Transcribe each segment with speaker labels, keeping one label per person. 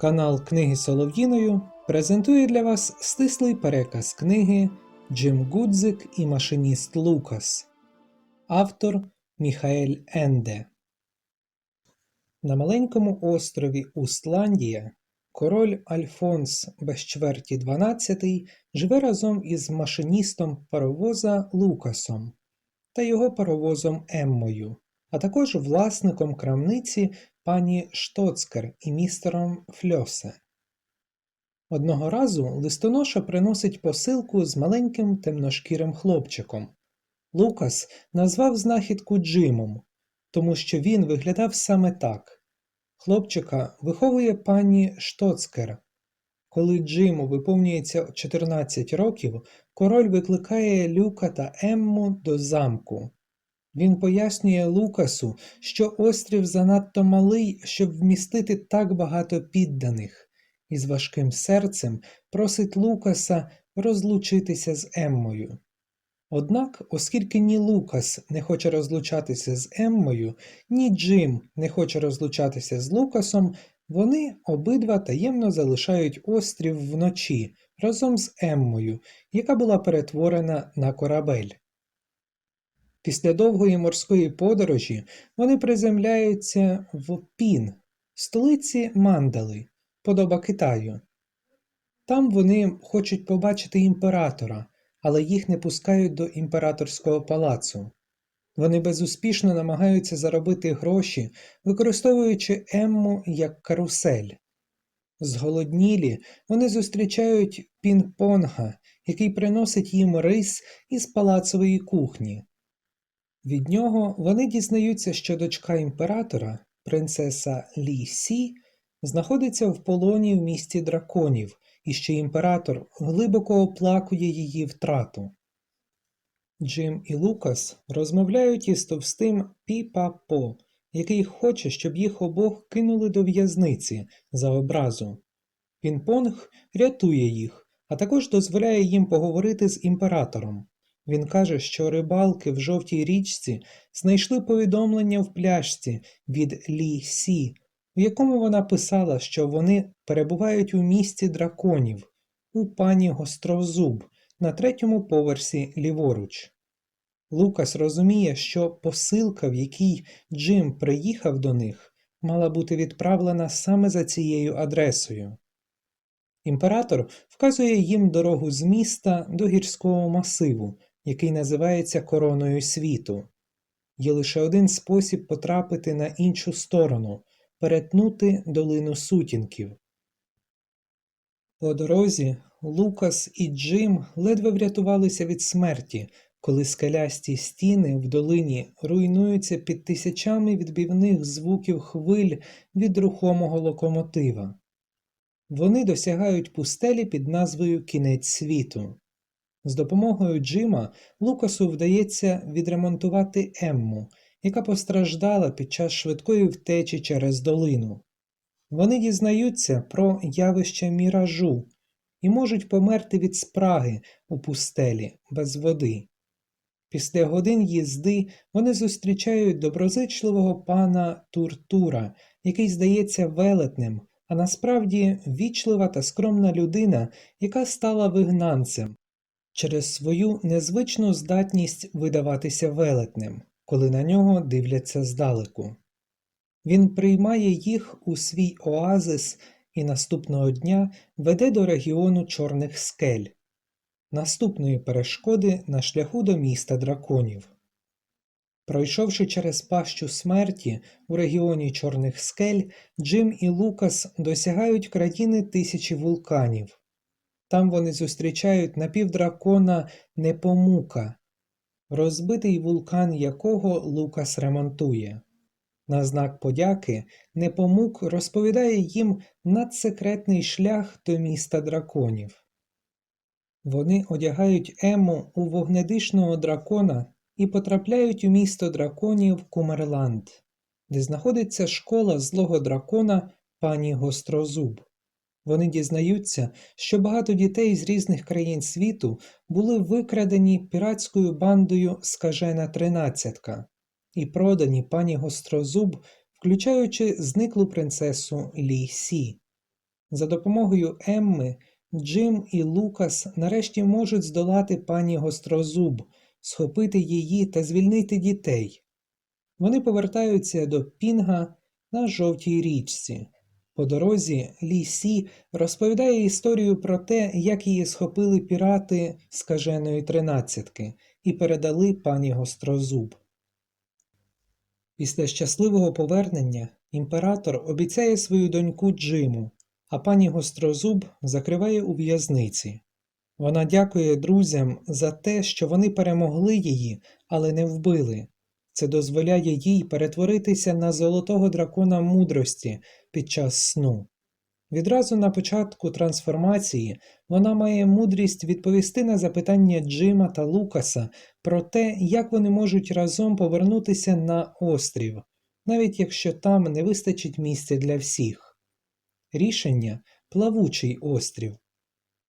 Speaker 1: Канал Книги Солов'їною презентує для вас стислий переказ книги Джим Гудзик і машиніст Лукас. Автор Міхаель Енде. На маленькому острові Устландія король Альфонс без чверті 12 живе разом із машиністом паровоза Лукасом та його паровозом Еммою, а також власником крамниці пані Штоцкер і містером Фльосе. Одного разу листоноша приносить посилку з маленьким темношкірим хлопчиком. Лукас назвав знахідку Джимом, тому що він виглядав саме так. Хлопчика виховує пані Штоцкер. Коли Джиму виповнюється 14 років, король викликає Люка та Емму до замку. Він пояснює Лукасу, що острів занадто малий, щоб вмістити так багато підданих, і з важким серцем просить Лукаса розлучитися з Еммою. Однак, оскільки ні Лукас не хоче розлучатися з Еммою, ні Джим не хоче розлучатися з Лукасом, вони обидва таємно залишають острів вночі разом з Еммою, яка була перетворена на корабель. Після довгої морської подорожі вони приземляються в Пін, столиці Мандали, подоба Китаю. Там вони хочуть побачити імператора, але їх не пускають до імператорського палацу. Вони безуспішно намагаються заробити гроші, використовуючи Емму як карусель. Зголоднілі вони зустрічають пінг-понга, який приносить їм рис із палацової кухні. Від нього вони дізнаються, що дочка імператора, принцеса Лі Сі, знаходиться в полоні в місті драконів, і що імператор глибоко оплакує її втрату. Джим і Лукас розмовляють із товстим Пі-Па-По, який хоче, щоб їх обох кинули до в'язниці за образу. Пінпонг рятує їх, а також дозволяє їм поговорити з імператором. Він каже, що рибалки в жовтій річці знайшли повідомлення в пляшці від Лі Сі, в якому вона писала, що вони перебувають у місті драконів у пані Гостровзуб на третьому поверсі ліворуч. Лукас розуміє, що посилка, в якій Джим приїхав до них, мала бути відправлена саме за цією адресою. Імператор вказує їм дорогу з міста до гірського масиву, який називається Короною світу. Є лише один спосіб потрапити на іншу сторону перетнути долину сутінків. По дорозі Лукас і Джим ледве врятувалися від смерті, коли скелясті стіни в долині руйнуються під тисячами відбивних звуків хвиль від рухомого локомотива. Вони досягають пустелі під назвою Кінець світу. З допомогою Джима Лукасу вдається відремонтувати Емму, яка постраждала під час швидкої втечі через долину. Вони дізнаються про явище міражу і можуть померти від спраги у пустелі без води. Після годин їзди вони зустрічають доброзичливого пана Туртура, який здається велетним, а насправді вічлива та скромна людина, яка стала вигнанцем через свою незвичну здатність видаватися велетним, коли на нього дивляться здалеку. Він приймає їх у свій оазис і наступного дня веде до регіону Чорних скель, наступної перешкоди на шляху до міста драконів. Пройшовши через пащу смерті у регіоні Чорних скель, Джим і Лукас досягають країни тисячі вулканів. Там вони зустрічають напівдракона Непомука, розбитий вулкан якого Лукас ремонтує. На знак подяки Непомук розповідає їм надсекретний шлях до міста драконів. Вони одягають Ему у вогнедишного дракона і потрапляють у місто драконів Кумерланд, де знаходиться школа злого дракона пані Гострозуб. Вони дізнаються, що багато дітей з різних країн світу були викрадені піратською бандою Скажена Тринадцятка і продані пані Гострозуб, включаючи зниклу принцесу Лі Сі. За допомогою Емми Джим і Лукас нарешті можуть здолати пані Гострозуб, схопити її та звільнити дітей. Вони повертаються до Пінга на жовтій річці. По дорозі Лі Сі розповідає історію про те, як її схопили пірати скаженої тринадцятки і передали пані Гострозуб. Після щасливого повернення імператор обіцяє свою доньку Джиму, а пані Гострозуб закриває у в'язниці. Вона дякує друзям за те, що вони перемогли її, але не вбили. Це дозволяє їй перетворитися на золотого дракона мудрості під час сну. Відразу на початку трансформації вона має мудрість відповісти на запитання Джима та Лукаса про те, як вони можуть разом повернутися на острів, навіть якщо там не вистачить місця для всіх. Рішення плавучий острів.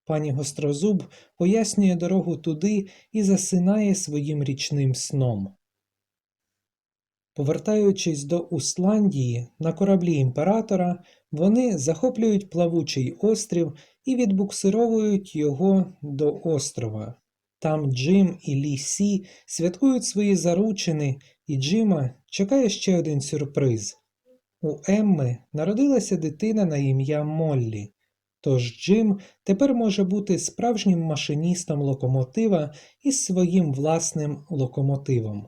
Speaker 1: Пані Гострозуб пояснює дорогу туди і засинає своїм річним сном. Повертаючись до Усландії на кораблі імператора, вони захоплюють плавучий острів і відбуксировують його до острова. Там Джим і Лі Сі святкують свої заручини, і Джима чекає ще один сюрприз. У Емми народилася дитина на ім'я Моллі, тож Джим тепер може бути справжнім машиністом локомотива із своїм власним локомотивом.